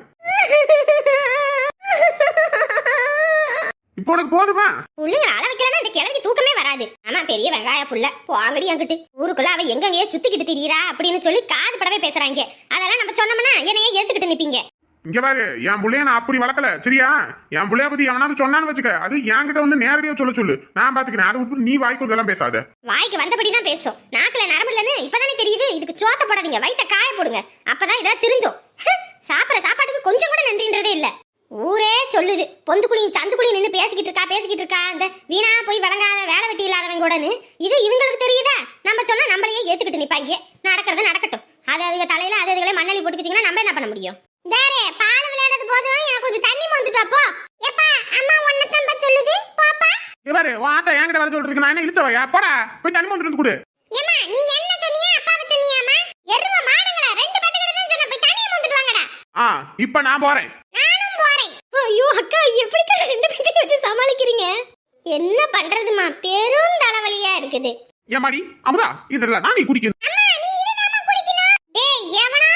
இப்போ உனக்கு போதுமா? புள்ளைங்க அள வைக்கிறனா இந்த கிழவிக்கு தூக்கமே வராது. ஆமா பெரிய வெங்காய புள்ள. போங்கடி அங்கிட்டு. ஊருக்குள்ள அவ எங்கெங்கேயோ சுத்திக்கிட்டு திரியறா அப்படின்னு சொல்லி காது படவே பேசுறாங்க. அதெல்லாம் நம்ம சொன்னோம்னா என்னைய ஏத்துக்கிட்டு நிப்பீங்க. இங்க பாரு என் பிள்ளைய நான் அப்படி வளர்க்கல சரியா? என் பிள்ளைய பத்தி எவனாவது சொன்னான்னு வச்சுக்க அது என்கிட்ட வந்து நேரடியா சொல்ல சொல்லு. நான் பாத்துக்கிறேன். அதை விட்டு நீ வாய்க்கு இதெல்லாம் பேசாத. வாய்க்கு வந்தபடி தான் பேசும். நாக்குல நரம்பு இல்லைன்னு இப்பதானே தெரியுது? இதுக்கு சோத்த போடாதீங்க. வயித்த காய போடுங்க. அப்பதான் இதா திருந்தும். சாப்பிட்ற சாப்பாட்டுக்கு கொஞ்சம் கூட நன்றின்றதே இல்ல. ஊரே சொல்லுது. பொந்து குழியும் சந்து குழி நின்று பேசிக்கிட்டு இருக்கா பேசிக்கிட்டு இருக்கா அந்த வீணா போய் வழங்காத வேலை வெட்டி இல்லாதவன் கூடன்னு. இது இவங்களுக்கு தெரியுதா? நம்ம சொன்னா நம்மளையே ஏத்துக்கிட்டு நிப்பாங்க நடக்கிறது நடக்கட்டும். அது அதுக தலையில அது அதுகளை மண்ணலி போட்டுக்கிச்சிங்கன்னா நம்ம என்ன பண்ண முடியும்? டேரே பால் விளையாடுறது போதும். எனக்கு கொஞ்சம் தண்ணி வந்துட்டு அப்போ எப்பா அம்மா ஒன்ன தம்ப சொல்லுது? போப்பா. உன் ஆத்தா என்கிட்ட வர சொல்றதுக்கு நான் என்ன இழுத்தவையா போடா. போய் தண்ணி வந்து கொடு. ஏம்மா நீ என்ன சொன்னியா? அப்பாவை சொன்னியாமா எருவ மாடுங்களா? ரெண்டு பேத்துக்கிட்ட தான் சொன்ன போய் தண்ணியை வந்துட்டு வாங்கடா. ஆ இப்ப நான் போறேன். நானும் போறேன். ஐயோ அக்கா எப்படிக்கா ரெண்டு பேத்தையும் வச்சு சமாளிக்கிறீங்க? என்ன பண்றதுமா பெரும் தலைவலியா இருக்குது. ஏமாடி அமுதா இதெல்லாம் தான் நீ குடிக்கணும். அம்மா நீ இதுதாம்மா குடிக்கணும். டேய் குடுங்கடா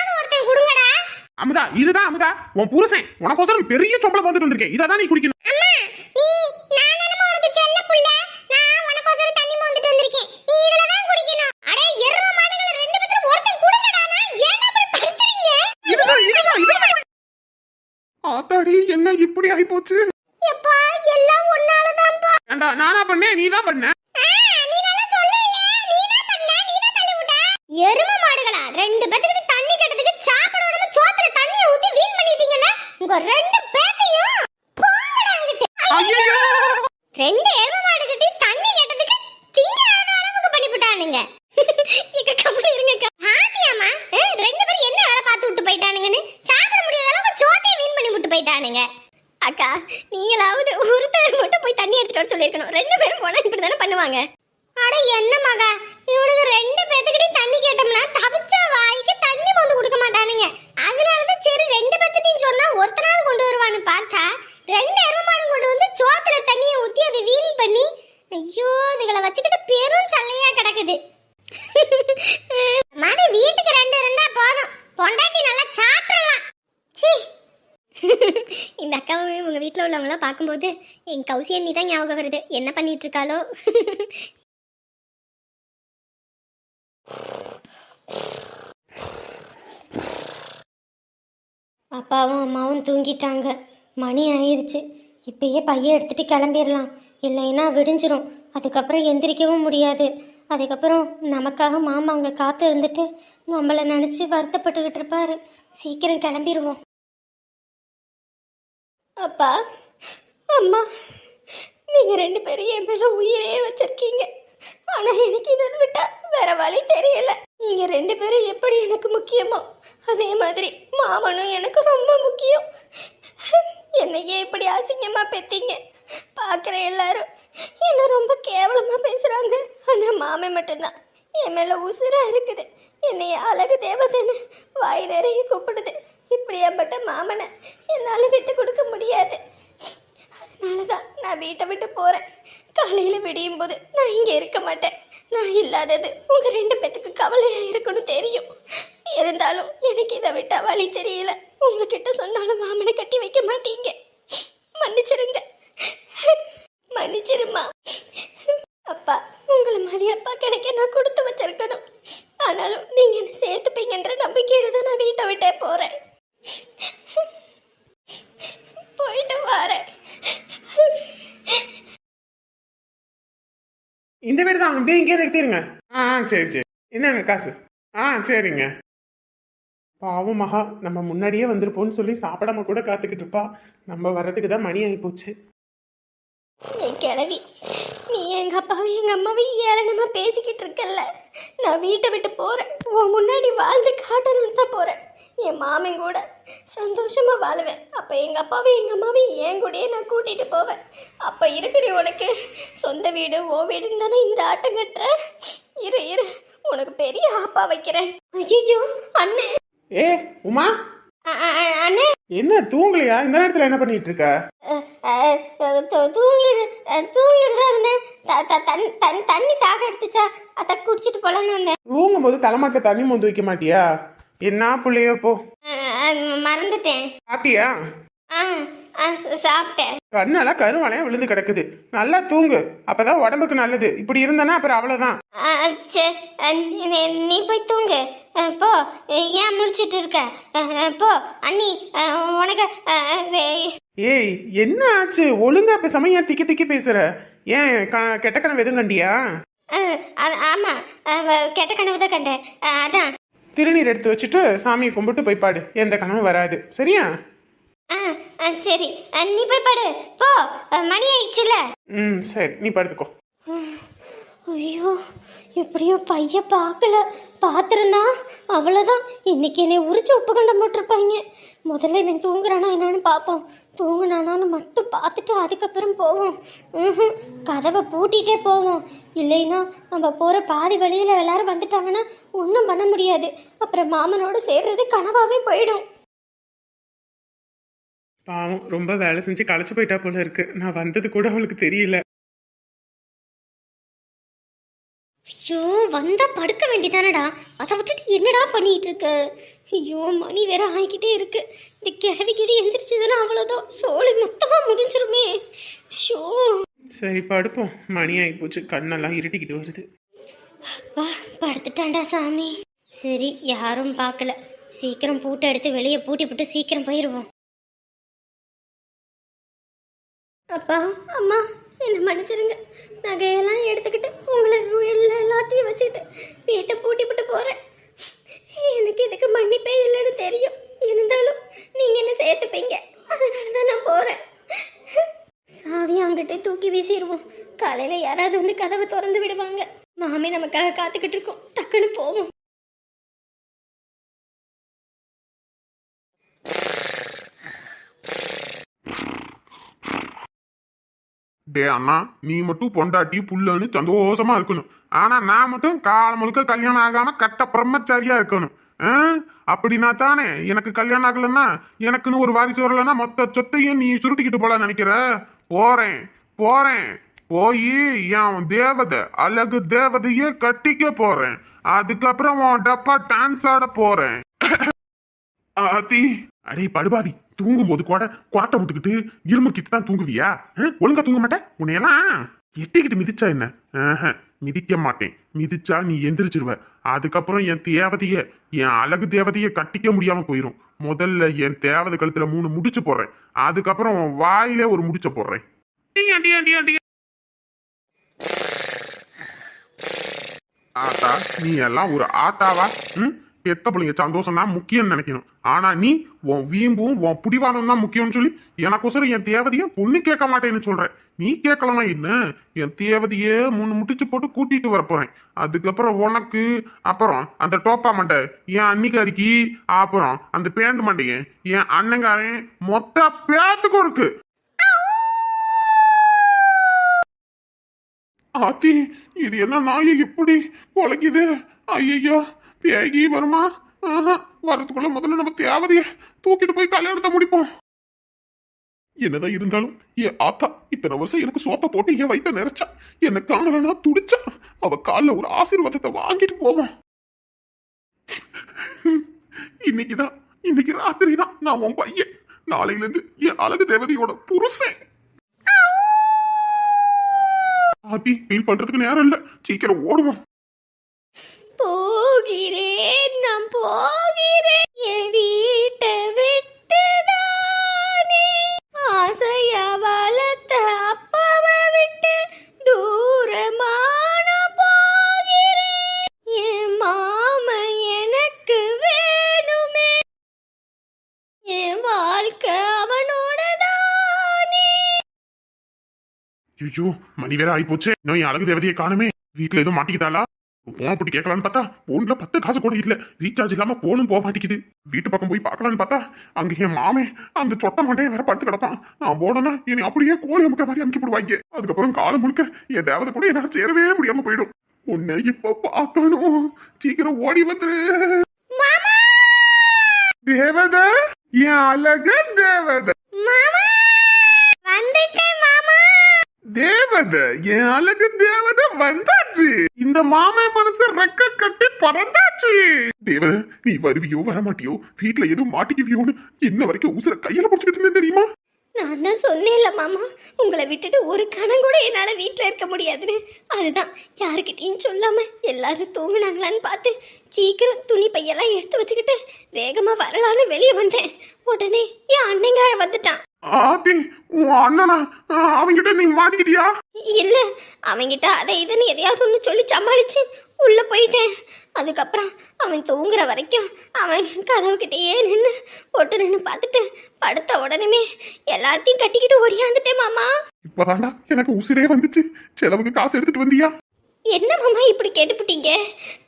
அமுதா இதுதான் அமுதா. உன் புருஷன் உனக்கோசரம் பெரிய சம்பளம் வந்துட்டு வந்திருக்கேன் இதை தான் நீ குடிக்கணும். ஆத்தாடி என்ன இப்படி ஆகி போச்சு எப்பா எல்லாம் ஒன்னாலதான்ப்பா ஏண்டா நானா பண்ணேன் நீ தான் பண்ண? Right. உங்கள் வீட்டில் உள்ளவங்களாம் பார்க்கும்போது என் கௌசி அண்ணி தான் ஞாபகம் வருது. என்ன பண்ணிட்டு இருக்காளோ அப்பாவும் அம்மாவும் தூங்கிட்டாங்க. மணி ஆயிருச்சு. இப்பயே பையன் எடுத்துட்டு கிளம்பிடலாம் இல்லைன்னா விடிஞ்சிரும். அதுக்கப்புறம் எந்திரிக்கவும் முடியாது. அதுக்கப்புறம் நமக்காக மாமா அங்கே காத்து இருந்துட்டு நம்மளை நினச்சி வருத்தப்பட்டுக்கிட்டு இருப்பாரு. சீக்கிரம் கிளம்பிடுவோம் அப்பா அம்மா நீங்கள் ரெண்டு பேரும் என் மேலே உயிரே வச்சிருக்கீங்க. ஆனால் எனக்கு இதை விட்டா வேற வழி தெரியல. நீங்கள் ரெண்டு பேரும் எப்படி எனக்கு முக்கியமோ அதே மாதிரி மாமனும் எனக்கு ரொம்ப முக்கியம். என்னையே இப்படி அசிங்கமாக பெத்தீங்க. பார்க்குற எல்லாரும் என்ன ரொம்ப கேவலமாக பேசுகிறாங்க ஆனால் மாமன் மட்டும்தான் என் மேலே உசுராக இருக்குது. என்னைய அழகு தேவதைன்னு வாய் நிறைய கூப்பிடுது. இப்படியாப்பட்ட மாமனை என்னால் விட்டு கொடுக்க முடியாது. அதனால தான் நான் வீட்டை விட்டு போகிறேன் காலையில் விடியும் போது நான் இங்கே இருக்க மாட்டேன். நான் இல்லாதது உங்கள் ரெண்டு பேத்துக்கு கவலையாக இருக்குன்னு தெரியும். இருந்தாலும் எனக்கு இதை விட்டா வழி தெரியல. உங்ககிட்ட சொன்னாலும் மாமனை கட்டி வைக்க மாட்டீங்க. மன்னிச்சிருங்க. மன்னிச்சிருமா அப்பா உங்களை மாதிரி அப்பா கிடைக்க நான் கொடுத்து வச்சிருக்கணும். ஆனாலும் நீங்கள் என்ன சேர்த்துப்பீங்கன்ற நம்பிக்கையில் தான் நான் வீட்டை விட்டே போகிறேன் போயிட்டு வரேன் இந்த வீடு தான் அப்படியே இங்கே நிறுத்திடுங்க ஆ ஆ, சரி சரி. என்னங்க காசு? ஆ சரிங்க. பாவம் மகா நம்ம முன்னாடியே வந்திருப்போம்னு சொல்லி சாப்பிடாம கூட காத்துக்கிட்டு இருப்பா. நம்ம வர்றதுக்கு தான் மணி ஆகி போச்சு. என் கிழவி நீ எங்க அப்பாவையும் எங்க அம்மாவையும் ஏளனமா பேசிக்கிட்டு இருக்கல்ல? நான் வீட்டை விட்டு போறேன். உன் முன்னாடி வாழ்ந்து காட்டணும்னு தான் போறேன். என் மாமன் கூட சந்தோஷமா வாழுவேன். அப்ப எங்க அப்பாவையும் எங்க அம்மாவையும் என் கூடயே நான் கூட்டிட்டு போவேன்? அப்ப இருக்குடி உனக்கு. சொந்த வீடு ஓ வீடுன்னு தானே இந்த ஆட்டம் கட்டுற? இரு இரு. உனக்கு பெரிய ஆப்பா வைக்கிறேன். ஐயோ அண்ணே. ஏ உமா? அண்ணே. என்ன தூங்கலையா? இந்த நேரத்தில் என்ன பண்ணிட்டு இருக்க? தூங்கிட்டு தூங்கிட்டு தான் இருந்தேன் தண்ணி தாக எடுத்துச்சா? அதை குடிச்சிட்டு போலான்னு வந்தேன். தூங்கும்போது தலைமாட்டில் தண்ணி மொந்து வைக்க மாட்டியா? என்ன பிள்ளையோ போ. மறந்துட்டேன். சாப்பிட்டியா? சாப்பிட்டேன். கண்ணெல்லாம் கருவளையம் விழுந்து கிடக்குது. நல்லா தூங்கு. அப்பதான் உடம்புக்கு நல்லது. இப்படி இருந்தனா அப்புறம் அஹ் நீ- போய் தூங்கு. போ. ஏன் முடிச்சிட்டு இருக்க? போ. அண்ணி உனக்கு ஏய் என்ன ஆச்சு? ஒழுங்கா பேசாம ஏன் திக்கி திக்கி பேசுற? ஏன் கெட்ட கனவு எதுவும் கண்டியா? ஆமா. கெட்ட கனவு தான் கண்டேன். அதான். திருநீர் எடுத்து வச்சுட்டு சாமியை கும்பிட்டு போய் பாடு. எந்த கனவும் வராது. சரியா? சரி. நீ போய் படு. போ. மணி ஆயிடுச்சுல ம் சரி. நீ படுத்துக்கோ. ஐயோ எப்படியோ பைய பார்க்கல. பார்த்துருந்தா அவ்வளோதான் இன்னைக்கு என்னை உரிச்சு உப்பு கண்டம் போட்டிருப்பாங்க. முதல்ல இவன் தூங்குறானா என்னன்னு பார்ப்போம். தூங்குனானான்னு மட்டும் பார்த்துட்டு அதுக்கப்புறம் போவோம். ம்ஹும். கதவை பூட்டிகிட்டே போவோம். இல்லைன்னா நம்ம போகிற பாதி வழியில் எல்லாரும் வந்துட்டாங்கன்னா ஒன்றும் பண்ண முடியாது. அப்புறம் மாமனோட சேர்றது கனவாகவே போயிடும். பாவம் ரொம்ப வேலை செஞ்சு களைச்சு போயிட்டா போல இருக்கு. நான் வந்தது கூட அவளுக்கு தெரியல. ஐயோ வந்தா படுக்க வேண்டியதானடா. அதை விட்டுட்டு என்னடா பண்ணிட்டு இருக்க ஐயோ மணி வேற ஆகிக்கிட்டே இருக்கு. இந்த கிழவிக்கு இது எந்திரிச்சதுன்னா அவ்வளோதான் சோழி மொத்தமா முடிஞ்சிருமே. ஷோ சரி படுப்போம். மணி ஆகி போச்சு. கண்ணெல்லாம் இருட்டிக்கிட்டு வருது. வா படுத்துட்டான்டா சாமி. சரி யாரும் பார்க்கல. சீக்கிரம் பூட்டை எடுத்து வெளியே பூட்டி போட்டு சீக்கிரம் போயிடுவோம் அப்பா அம்மா என்னை மன்னிச்சிருங்க. நகையெல்லாம் எடுத்துக்கிட்டு உங்களை உள்ள எல்லாத்தையும் வச்சுட்டு வீட்டை பூட்டி போட்டு போகிறேன் எனக்கு இதுக்கு மன்னிப்பே இல்லைன்னு தெரியும். இருந்தாலும் நீங்கள் என்ன சேர்த்துப்பீங்க. அதனால தான் நான் போகிறேன் சாவி அங்கிட்டே தூக்கி வீசிடுவோம் காலையில் யாராவது வந்து கதவை திறந்து விடுவாங்க. மாமி நமக்காக காத்துக்கிட்டு இருக்கோம். டக்குன்னு போவோம். டே அண்ணா நீ மட்டும் பொண்டாட்டி புள்ளன்னு சந்தோஷமா இருக்கணும். ஆனா நான் மட்டும் காலம் முழுக்க கல்யாணம் ஆகாம கட்ட பிரம்மச்சாரியா இருக்கணும். ஆ? அப்படின்னா தானே எனக்கு கல்யாணம் ஆகலன்னா எனக்குன்னு ஒரு வாரிசு வரலன்னா மொத்த சொத்தையும் நீ சுருட்டிக்கிட்டு போல நினைக்கிற? போறேன் போறேன். போய் என் தேவதை அழகு தேவதையே கட்டிக்க போறேன். அதுக்கப்புறம் உன் டப்பா டான்ஸ் ஆட போறேன். ஆத்தி அடே படுபாவி தூங்கும் போது கூட குவாட்டை விட்டுக்கிட்டு கிட்ட தான் தூங்குவியா? ஒழுங்கா தூங்க மாட்டேன் உன்னையெல்லாம்? எட்டிக்கிட்டு மிதிச்சா என்ன? மிதிக்க மாட்டேன். மிதிச்சா நீ எந்திரிச்சிருவ. அதுக்கப்புறம் என் தேவதைய என் அழகு தேவதைய கட்டிக்க முடியாம போயிரும். முதல்ல என் தேவதை கழுத்துல மூணு முடிச்சு போடுறேன். அதுக்கப்புறம் வாயிலே ஒரு முடிச்ச போடுறேன். ஆத்தா நீ எல்லாம் ஒரு ஆத்தாவா? ம்? பெத்த பிள்ளைங்க. சந்தோஷம் தான் முக்கியம்னு நினைக்கணும். ஆனா நீ உன் வீம்பும் உன் புடிவாதம் தான் முக்கியம்னு சொல்லி எனக்கோசரம் என் தேவதைய பொண்ணு கேட்க மாட்டேன்னு சொல்ற. நீ கேட்கலனா என்ன? என் தேவதையே முன்னு முட்டிச்சு போட்டு கூட்டிட்டு வர போறேன். அதுக்கப்புறம் உனக்கு அப்புறம் அந்த டோப்பா மண்டை என் அன்னிக்காரிக்கு அப்புறம் அந்த பேண்ட் மண்டைங்க என் அண்ணங்காரன் மொத்த பேத்துக்கும் இருக்கு. ஆத்தி இது என்ன நாயை இப்படி குலைக்குது? ஐயோ பேகி வருமா? ஆஹா வரதுக்குள்ள முதல்ல நம்ம தேவதைய தூக்கிட்டு போய் கல்யாணத்தை முடிப்போம். என்னதான் இருந்தாலும் என் ஆத்தா இத்தனை வருஷம் எனக்கு சோத்த போட்டு என் வயிற்ற நிறைச்சா என்ன காணலன்னா துடிச்சா அவ கால்ல ஒரு ஆசீர்வாதத்தை வாங்கிட்டு போவோம் இன்னைக்குதான் இன்னைக்கு ராத்திரி தான் நான் உன் பையன். நாளையில இருந்து என் அழகு தேவதையோட புருஷன். ஆத்தி ஃபீல் பண்றதுக்கு நேரம் இல்லை. சீக்கிரம் ஓடுவோம். போகிறேன் நான் போகிறேன். என் வீட்டை விட்டுதானே ஆசையா வளர்த்த அப்பாவை விட்டு தூரமான போகிறேன். என் மாம எனக்கு வேணுமே. என் வாழ்க்கை அவனோட தானே ஐயோ மணி வேற ஆகி போச்சு இன்னும் என் அழகு தேவதையை காணுமே. வீட்டுல எதுவும் மாட்டிக்கிட்டாளா? போன போட்டு கேட்கலான்னு பார்த்தா போன்ல பத்து காசு கூட இல்ல. ரீசார்ஜ் இல்லாம போனும் போக மாட்டேங்குது. வீட்டு பக்கம் போய் பார்க்கலான்னு பார்த்தா அங்க என் மாமே அந்த சொட்ட மாட்டேன் வேற படுத்து கிடப்பான். நான் போனேன்னா என்னை அப்படியே கோழி அமுக்கிற மாதிரி அமுக்கி போடுவாங்க அதுக்கப்புறம் காலம் முழுக்க என் தேவதை கூட என்னால சேரவே முடியாம போயிடும். உன்னை இப்ப பார்க்கணும். சீக்கிரம் ஓடி வந்துரு தேவதை என் அழக தேவதை. தேவதை என் அழகு தேவதை வந்தாச்சு. இந்த மாமே மனசு ரெக்க கட்டி பறந்தாச்சு. தேவதை நீ வருவியோ வரமாட்டியோ? வீட்டுல எதுவும் மாட்டிக்குவியோன்னு இன்ன வரைக்கும் உசுர கையில பிடிச்சிட்டு இருந்தேன் தெரியுமா? நான் தான் சொன்னேன்ல மாமா. உங்களை விட்டுட்டு ஒரு கணம் கூட என்னால் வீட்டில் இருக்க முடியாதுன்னு. அதுதான் யாருக்கிட்டையும் சொல்லாம எல்லாரும் தூங்குனாங்களான்னு பார்த்து சீக்கிரம் துணி பையெல்லாம் எடுத்து வச்சுக்கிட்டு வேகமாக வரலான்னு வெளியே வந்தேன். உடனே என் அண்ணங்கார வந்துட்டான். ஆத்தி உன் அண்ணனா? ஆ, அவன்கிட்ட நீ மாட்டிக்கிட்டியா இல்லை அவன்கிட்ட அதை இதுன்னு எதையாவது ஒன்று சொல்லி சமாளிச்சு உள்ளே போயிட்டேன். அதுக்கப்புறம் அவன் தூங்குற வரைக்கும் அவன் கதவுக்கிட்டேயே நின்று ஒட்டு நின்று பார்த்துட்டு படுத்த உடனே எல்லாத்தையும் கட்டிக்கிட்டு ஓடியாந்துட்டேன் மாமா. இப்பதான்டா எனக்கு உசிரே வந்துச்சு. செலவுக்கு காசு எடுத்துட்டு வந்தியா? என்ன மாமா இப்படி கேட்டுப்புட்டீங்க?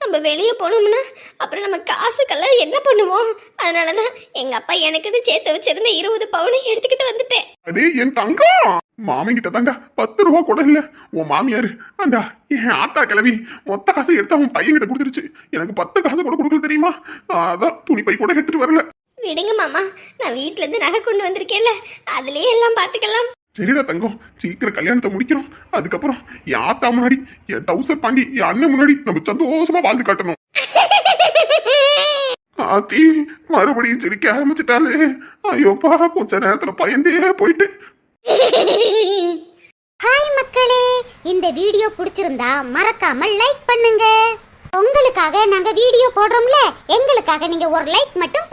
நம்ம வெளியே போனோம்னா அப்புறம் நம்ம காசுக்கெல்லாம் என்ன பண்ணுவோம்? அதனால தான் எங்கள் அப்பா எனக்குன்னு சேர்த்து வச்சிருந்த இருபது பவுனை எடுத்துக்கிட்டு வந்துட்டேன். அடே என் தங்கம்! மாமன் கிட்ட தாண்டா பத்து ரூபா கூட இல்ல. உன் மாமியாரு அந்த என் ஆத்தா கிளவி மொத்த காசை எடுத்து அவன் பையன் கிட்ட கொடுத்துருச்சு. எனக்கு பத்து காசு கூட கொடுக்கல தெரியுமா? அதான் துணி பை கூட எடுத்துட்டு வரல. விடுங்க மாமா நான் வீட்டிலேருந்து நகை கொண்டு வந்திருக்கேன்ல அதுலேயே எல்லாம் பார்த்துக்கலாம். சரிடா தங்கம் சீக்கிரம் கல்யாணத்தை முடிக்கிறோம் அதுக்கப்புறம் என் ஆத்தா முன்னாடி? என் டவுசர் பாண்டி என் அண்ணன் முன்னாடி நம்ம சந்தோஷமா வாழ்ந்து காட்டணும். ஆத்தி மறுபடியும் சிரிக்க ஆரம்பிச்சிட்டாலே ஐயோப்பா கொஞ்ச நேரத்துல பயந்தே போயிட்டு. ஹாய் மக்களே இந்த வீடியோ பிடிச்சிருந்தா மறக்காம லைக் பண்ணுங்க. உங்களுக்காக நாங்க வீடியோ போடுறோம்ல எங்களுக்காக நீங்க ஒரு லைக் மட்டும்